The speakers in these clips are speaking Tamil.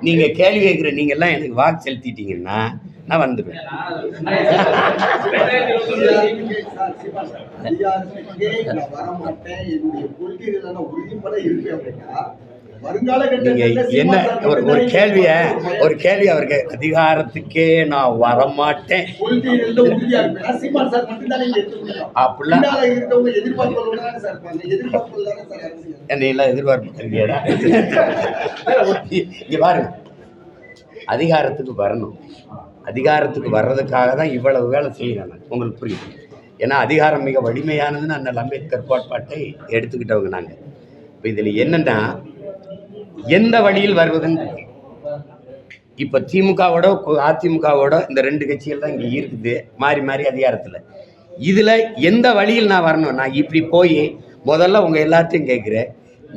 நீங்க கேள்வி கேட்குற நீங்க எல்லாம் எனக்கு வாக்கு செலுத்திட்டீங்கன்னா நான் வந்துடுவேன். வரமாட்டேன் என்னுடைய கொள்கைகள் உறுதிப்பட இருக்கு அப்படின்னா வருங்கால நீங்க என்ன ஒரு ஒரு கேள்விய ஒரு கேள்வி அவருக்கு அதிகாரத்துக்கே நான் வரமாட்டேன். அப்படிலாம் பின்னால இருக்கவங்க எதிர்பார்ப்புகளோட தானே சார் இருப்பாங்க. எதிர்பார்ப்புகள் தானே சார் அரசியல். என்னை எல்லாம் எதிர்பார்ப்பு இருக்கியடா இங்க பாருங்க அதிகாரத்துக்கு வரணும். அதிகாரத்துக்கு வர்றதுக்காக தான் இவ்வளவு வேலை செய்கிறேன் நான் உங்களுக்கு புரியுது? ஏன்னா அதிகாரம் மிக வலிமையானதுன்னு அண்ணல் அம்பேத்கர் கோட்பாட்டை எடுத்துக்கிட்டவங்க நாங்கள் இப்போ இதில் என்னன்னா எந்த வழியில் வருவதுன்னு இருக்கு. இப்போ திமுகவோட அதிமுகவோட இந்த ரெண்டு கட்சிகள் தான் இங்கே இருக்குது மாறி மாறி அதிகாரத்தில். இதில் எந்த வழியில் நான் வரணும்? நான் இப்படி போய் முதல்ல உங்கள் எல்லாத்தையும் கேட்குறேன்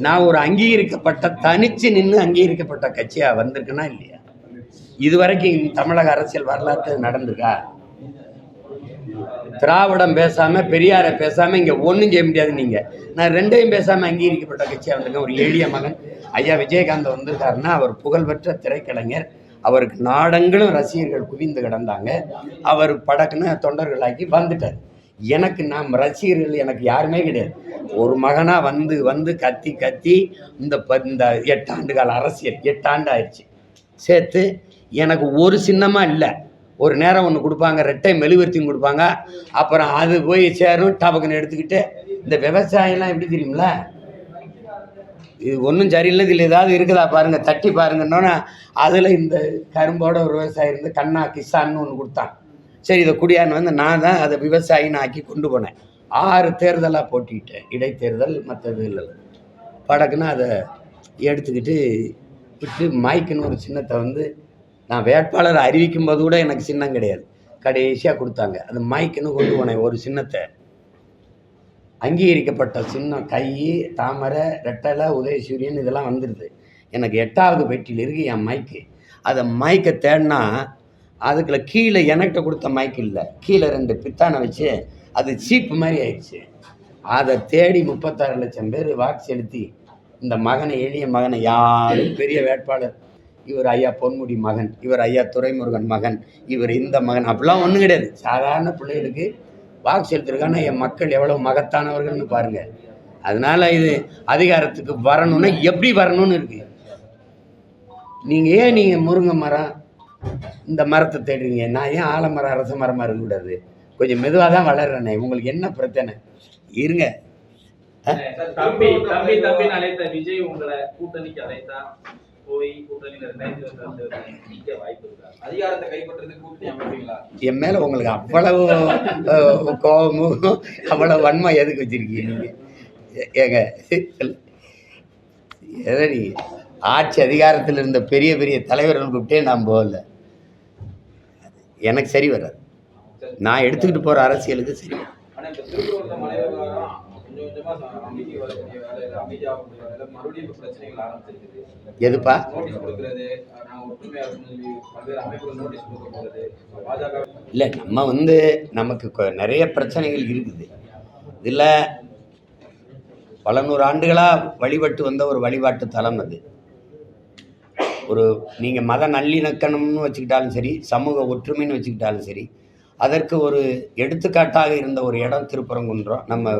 நான் ஒரு அங்கீகரிக்கப்பட்ட தனிச்சு நின்று அங்கீகரிக்கப்பட்ட கட்சியாக வந்திருக்கேனா இல்லையா? இது வரைக்கும் தமிழக அரசியல் வரலாற்று நடந்திருக்கா? திராவிடம் பேசாமல் பெரியாரை பேசாமல் இங்கே ஒன்றும் செய்ய முடியாது நீங்கள் நான் ரெண்டையும் பேசாமல் அங்கீகரிக்கப்பட்ட கட்சியாக வந்துங்க ஒரு எளிய மகன். ஐயா விஜயகாந்த் வந்திருக்காருன்னா அவர் புகழ்பெற்ற திரைக்கலைஞர். அவருக்கு நாடங்களும் ரசிகர்கள் குவிந்து கிடந்தாங்க. அவர் படக்குன்னு தொண்டர்களாக்கி வந்துட்டார். எனக்கு நாம் ரசிகர்கள் எனக்கு யாருமே கிடையாது. ஒரு மகனாக வந்து வந்து கத்தி கத்தி இந்த ப- இந்த எட்டாண்டு கால அரசியல் எட்டாண்டு ஆயிடுச்சு. சேர்த்து எனக்கு ஒரு சின்னமாக இல்லை. ஒரு நேரம் ஒன்று கொடுப்பாங்க ரெட்டை மெழுகுவர்த்தியும் கொடுப்பாங்க. அப்புறம் அது போய் சேரும் டபக்குன்னு எடுத்துக்கிட்டு இந்த விவசாயம்லாம் எப்படி தெரியுங்களா இது ஒன்றும் சரியில்லை இதில் ஏதாவது இருக்குதா பாருங்க தட்டி பாருங்கன்னொன்னே அதில் இந்த கரும்போட ஒரு விவசாயி இருந்து கண்ணா கிசான்னு ஒன்று கொடுத்தான். சரி இதை குடியான்னு வந்து நான் தான் அதை விவசாயின்னு ஆக்கி கொண்டு போனேன். ஆறு தேர்தலாக போட்டிக்கிட்டேன் இடைத்தேர்தல் மற்றது இல்லை. படக்குன்னு அதை எடுத்துக்கிட்டு விட்டு மைக்குன்னு ஒரு சின்னத்தை வந்து நான் வேட்பாளர் அறிவிக்கும் போது கூட எனக்கு சின்னம் கிடையாது. கடைசியாக கொடுத்தாங்க. அது மைக்குன்னு கொண்டு போனேன் ஒரு சின்னத்தை. அங்கீகரிக்கப்பட்ட சின்னம் கை தாமரை ரெட்டலை உதயசூரியன் இதெல்லாம் வந்துடுது எனக்கு எட்டாவது பெட்டியில் இருக்குது என் மைக்கு அதை மைக்கை தேடினா அதுக்குள்ள கீழே எனக்கிட்ட கொடுத்த மைக் இல்லை. கீழே ரெண்டு பித்தானை வச்சு அது சீப்பு மாதிரி ஆயிடுச்சு. அதை தேடி முப்பத்தாறு லட்சம் பேர் வாக்கு செலுத்தி இந்த மகனை எளிய மகனை யாரும் பெரிய வேட்பாளர் இவர் ஐயா பொன்முடி மகன் இவர் ஐயா துரைமுருகன் மகன் இவர் இந்த மகன். அப்படிலாம் ஒன்றும் கிடையாது. சாதாரண பிள்ளைகளுக்கு வாக்கு செலுத்திருக்காங்கன்னா என் மக்கள் எவ்வளோ மகத்தானவர்கள்னு பாருங்கள் அதனால் இது அதிகாரத்துக்கு வரணும்னா எப்படி வரணும்னு இருக்கு. நீங்கள் ஏன் நீங்கள் முருங்கை மரம் இந்த மரத்தை தேடுறீங்க? நான் ஏன் ஆலமரம் அரச மரமாக இருக்கக்கூடாது கொஞ்சம் மெதுவாக தான் வளர்றேனே. உங்களுக்கு என்ன பிரச்சனை? இருங்க. தம்பி தம்பி தம்பி அழைத்த விஜய் உங்களை கூட்டணிக்கு அழைத்தா போய் அதிகாரத்தை என் மேல உங்களுக்கு அவ்வளவு கோபமும் அவ்வளவு வன்மை எதுக்கு வச்சிருக்கீங்க நீங்க? ஏங்க எதடி? ஆட்சி அதிகாரத்தில் இருந்த பெரிய பெரிய தலைவர்கள் கூப்பிட்டே நான் போகல. எனக்கு சரி வராது. நான் எடுத்துக்கிட்டு போற அரசியலுக்கு சரி வராது. எதுப்பா? இல்லை நம்ம வந்து நமக்கு நிறைய பிரச்சனைகள் இருக்குது. இதில் பல நூறு ஆண்டுகளாக வழிபட்டு வந்த ஒரு வழிபாட்டு தலம் அது. ஒரு நீங்கள் மத நல்லிணக்கணம்னு வச்சுக்கிட்டாலும் சரி சமூக ஒற்றுமைன்னு வச்சுக்கிட்டாலும் சரி அதற்கு ஒரு எடுத்துக்காட்டாக இருந்த ஒரு இடம் திருப்பரங்குன்றம் நம்ம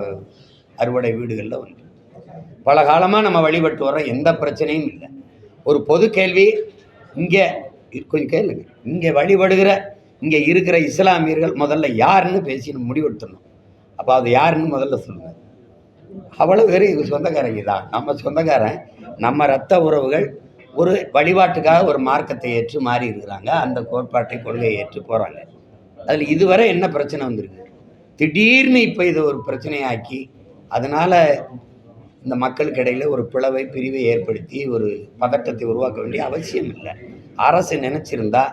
அறுவடை வீடுகளில் ஒன்று பல காலமாக நம்ம வழிபட்டு வரோம் எந்த பிரச்சனையும் இல்லை. ஒரு பொது கேள்வி இங்கே கொஞ்சம் கேளுங்க. இங்கே வழிபடுகிற இங்கே இருக்கிற இஸ்லாமியர்கள் முதல்ல யாருன்னு பேசி முடிவெடுத்தணும் முடிவெடுத்துடணும். அப்போ அது யாருன்னு முதல்ல சொல்லுங்கள் அவ்வளோ பேர் இது சொந்தக்காரங்க தான். நம்ம சொந்தக்காரன் நம்ம ரத்த உறவுகள் ஒரு வழிபாட்டுக்காக ஒரு மார்க்கத்தை ஏற்று மாறி இருக்கிறாங்க. அந்த கோட்பாட்டை கொள்கையை ஏற்று போகிறாங்க அதில் இதுவரை என்ன பிரச்சனை வந்திருக்கு? திடீர்னு இப்போ இதை ஒரு பிரச்சனையாக்கி அதனால் இந்த மக்களுக்கு இடையில் ஒரு பிளவை பிரிவை ஏற்படுத்தி ஒரு பதட்டத்தை உருவாக்க வேண்டிய அவசியம் இல்லை. அரசு நினச்சிருந்தா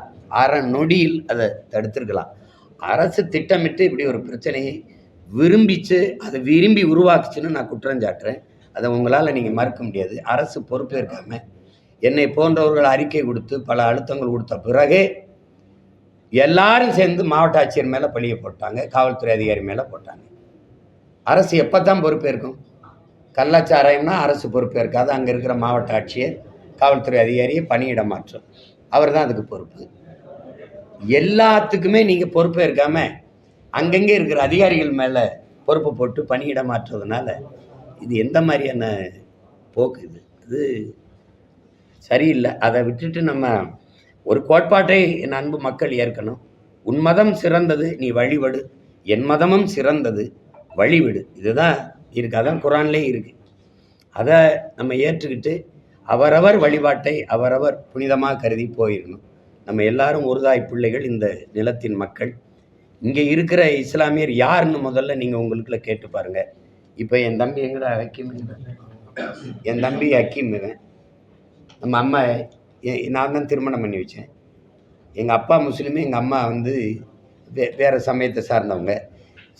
அரை நொடியில் அதை தடுத்திருக்கலாம். அரசு திட்டமிட்டு இப்படி ஒரு பிரச்சனையை விரும்பிச்சு அதை விரும்பி உருவாக்குச்சுன்னு நான் குற்றஞ்சாட்டுறேன் அதை உங்களால் நீங்கள் மறுக்க முடியாது. அரசு பொறுப்பேற்காமல் என்னை போன்றவர்கள் அறிக்கை கொடுத்து பல அழுத்தங்கள் கொடுத்த பிறகே எல்லாரும் சேர்ந்து மாவட்ட ஆட்சியர் மேலே பழிய போட்டாங்க காவல்துறை அதிகாரி மேலே போட்டாங்க. அரசு எப்போ தான் பொறுப்பேற்கும்? கள்ளச்சாராயம்னா அரசு பொறுப்பேற்காது அங்கே இருக்கிற மாவட்ட ஆட்சியர் காவல்துறை அதிகாரியை பணியிட மாற்றம். அவர் தான் அதுக்கு பொறுப்பு. எல்லாத்துக்குமே நீங்கள் பொறுப்பேற்காம அங்கங்கே இருக்கிற அதிகாரிகள் மேலே பொறுப்பு போட்டு பணியிட மாற்றுறதுனால இது எந்த மாதிரியான போக்கு இது? இது சரியில்லை. அதை விட்டுட்டு நம்ம ஒரு கோட்பாட்டை என் அன்பு மக்கள் ஏற்கணும். உன் மதம் சிறந்தது நீ வழிபடு. என் மதமும் சிறந்தது வழிவிடு. இதுதான் இருக்கு. அதான் குரான்லேயே இருக்கு. அதை நம்ம ஏற்றுக்கிட்டு அவரவர் வழிபாட்டை அவரவர் புனிதமாக கருதி போயிடணும் நம்ம எல்லாரும் ஒருதாய் பிள்ளைகள் இந்த நிலத்தின் மக்கள். இங்கே இருக்கிற இஸ்லாமியர் யாருன்னு முதல்ல நீங்கள் உங்களுக்குள்ள கேட்டு பாருங்க. இப்போ என் தம்பி எங்கடா? ஹக்கீம் என் தம்பி ஹக்கீம் இவன். நம்ம அம்மா எ- நான் தான் திருமணம் பண்ணி வச்சேன். எங்கள் அப்பா முஸ்லீமு எங்கள் அம்மா வந்து வே வேறு சமயத்தை சார்ந்தவங்க.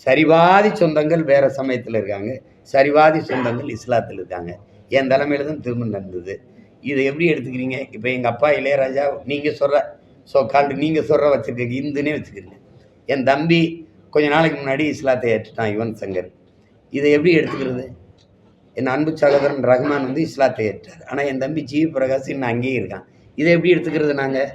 சரிவாதி சொந்தங்கள் வேறு சமயத்தில் இருக்காங்க. சரிவாதி சொந்தங்கள் இஸ்லாத்தில் இருக்காங்க. என் தலைமையில் தான் திருமணம் நடந்தது. இதை எப்படி எடுத்துக்கிறீங்க? இப்போ எங்கள் அப்பா இளையராஜா நீங்கள் சொல்கிற ஸோ கால்டு நீங்கள் சொல்கிற வச்சுருக்கீங்க இந்துன்னே வச்சுக்கிறீங்க என் தம்பி கொஞ்ச நாளைக்கு முன்னாடி இஸ்லாத்தை ஏற்றுட்டான் யுவன் சங்கர். இதை எப்படி எடுத்துக்கிறது? என் அன்பு சகோதரன் ரஹ்மான் வந்து இஸ்லாத்தை ஏற்றார். ஆனால் என் தம்பி ஜி பிரகாஷ் இன்னும் அங்கேயே இருக்கான். இதை எப்படி எடுத்துக்கிறது நாங்கள்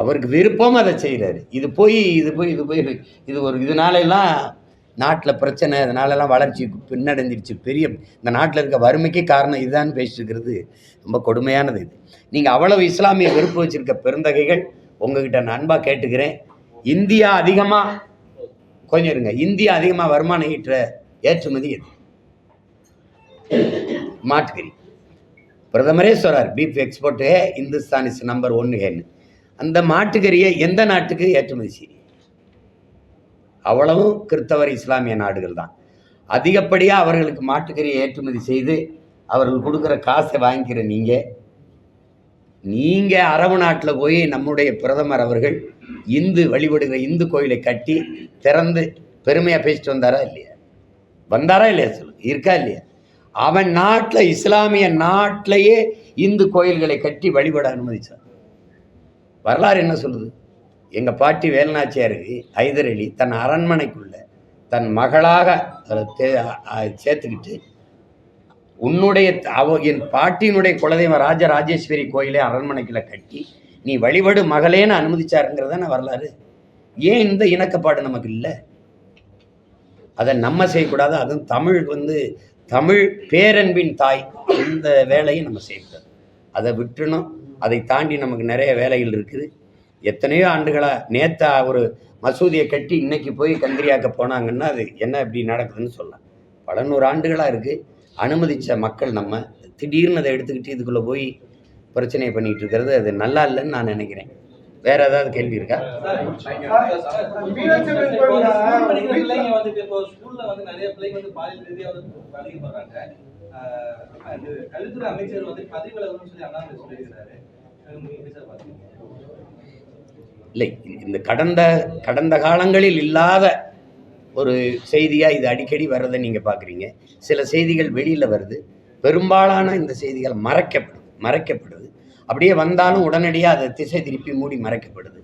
அவருக்கு விருப்பம் அதை செய்கிறாரு இது போய் இது போய் இது போய் இது ஒரு இதனால எல்லாம் நாட்டில் பிரச்சனை இதனாலெல்லாம் வளர்ச்சி பின்னடைஞ்சிருச்சு. பெரிய இந்த நாட்டில் இருக்க வறுமைக்கு காரணம் இதுதான் பேசிட்டு இருக்கிறது ரொம்ப கொடுமையானது இது. நீங்கள் அவ்வளவு இஸ்லாமிய வெறுப்பு வச்சிருக்க பெருந்தகைகள் உங்ககிட்ட நான் அன்பாக கேட்டுக்கிறேன். இந்தியா அதிகமாக கொஞ்சம் இருங்க. இந்தியா அதிகமாக வருமானம் ஈட்டுற ஏற்றுமதி எது? மாட்டுக்கறி. பிரதமரே சொல்கிறார் beef export Hindustan is number ஒன்று ஹேன்னு அந்த மாட்டுக்கறியை எந்த நாட்டுக்கு ஏற்றுமதி செய்யும்? அவ்வளவும் கிறிஸ்தவர் இஸ்லாமிய நாடுகள் தான். அதிகப்படியாக அவர்களுக்கு மாட்டுக்கறியை ஏற்றுமதி செய்து அவர்கள் கொடுக்குற காசை வாங்கிக்கிற நீங்கள் நீங்கள் அரபு நாட்டில் போய் நம்முடைய பிரதமர் அவர்கள் இந்து வழிபடுகிற இந்து கோயிலை கட்டி திறந்து பெருமையாக பேசிட்டு வந்தாரா இல்லையா? வந்தாரா இல்லையா? சொல்லு இருக்கா இல்லையா? அவன் நாட்டில் இஸ்லாமிய நாட்டிலேயே இந்து கோயில்களை கட்டி வழிபட அனுமதிச்சான். வரலாறு என்ன சொல்லுது? எங்கள் பாட்டி வேலுநாச்சியாருக்கு ஹைதர் அலி தன் அரண்மனைக்குள்ள தன் மகளாக அதை தே- சேர்த்துக்கிட்டு உன்னுடைய அவ என் பாட்டியினுடைய குலதெய்வம் ராஜ ராஜேஸ்வரி கோயிலை அரண்மனைக்குள்ள கட்டி நீ வழிபடு மகளேன்னு அனுமதிச்சாருங்கிறதான வரலாறு? ஏன் இந்த இணக்கப்பாடு நமக்கு இல்லை? அதை நம்ம செய்யக்கூடாது. அதுவும் தமிழ் வந்து தமிழ் பேரன்பின் தாய் இந்த வேலையை நம்ம செய்யக்கூடாது. அதை விட்டுணும். அதை தாண்டி நமக்கு நிறைய வேலைகள் இருக்குது. எத்தனையோ ஆண்டுகளாக நேத்தா ஒரு மசூதியை கட்டி இன்னைக்கு போய் கந்திரியாக்க போனாங்கன்னா அது என்ன இப்படி நடக்குதுன்னு சொல்லலாம். பல நூறு ஆண்டுகளாக இருக்குது அனுமதித்த மக்கள் நம்ம திடீர்னு அதை எடுத்துக்கிட்டு இதுக்குள்ளே போய் பிரச்சனையை பண்ணிகிட்டு இருக்கிறது அது நல்லா இல்லைன்னு நான் நினைக்கிறேன். வேற ஏதாவது கேள்வி இருக்கா? பிள்ளைங்க வந்து வந்து நிறைய பிள்ளைங்க வந்து பாலியல் கல்வித்துறை அமைச்சர் வந்து பதவி விலகணும்னு சொல்லி அண்ணாமலை சொல்லியிருக்கிறாரு. இல்லை இந்த கடந்த கடந்த காலங்களில் இல்லாத ஒரு செய்தியாக இது அடிக்கடி வர்றதை நீங்கள் பார்க்குறீங்க. சில செய்திகள் வெளியில் வருது. பெரும்பாலான இந்த செய்திகள் மறைக்கப்படுது மறைக்கப்படுது. அப்படியே வந்தாலும் உடனடியாக அதை திசை திருப்பி மூடி மறைக்கப்படுது.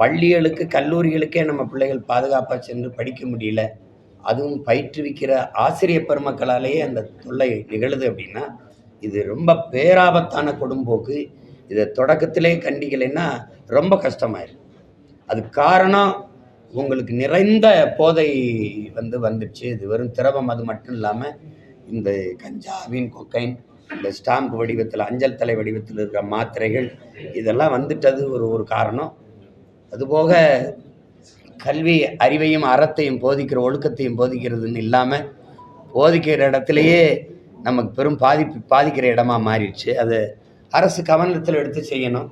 பள்ளிகளுக்கு கல்லூரிகளுக்கே நம்ம பிள்ளைகள் பாதுகாப்பாக சென்று படிக்க முடியல. அதுவும் பயிற்றுவிக்கிற ஆசிரியர் பெருமக்களாலேயே அந்த தொல்லை நிகழுது அப்படின்னா இது ரொம்ப பேராபத்தான கொடும்போக்கு. இதை தொடக்கத்திலே கண்டிக்கலைன்னா ரொம்ப கஷ்டமாயிருக்கு அது காரணம் உங்களுக்கு நிறைந்த போதை வந்து வந்துடுச்சு. இது வெறும் திரவம் அது மட்டும் இல்லாமல் இந்த கஞ்சாவின் கொக்கைன் இந்த ஸ்டாம்ப் வடிவத்தில் அஞ்சல் தலை வடிவத்தில் இருக்கிற மாத்திரைகள் இதெல்லாம் வந்துட்டது ஒரு ஒரு காரணம். அதுபோக கல்வி அறிவையும் அறத்தையும் போதிக்கிற ஒழுக்கத்தையும் போதிக்கிறதுன்னு இல்லாமல் போதிக்கிற இடத்துலையே நமக்கு பெரும் பாதிப்பு பாதிக்கிற இடமா மாறிடுச்சு. அது அரசு கவனத்தில் எடுத்து செய்யணும்.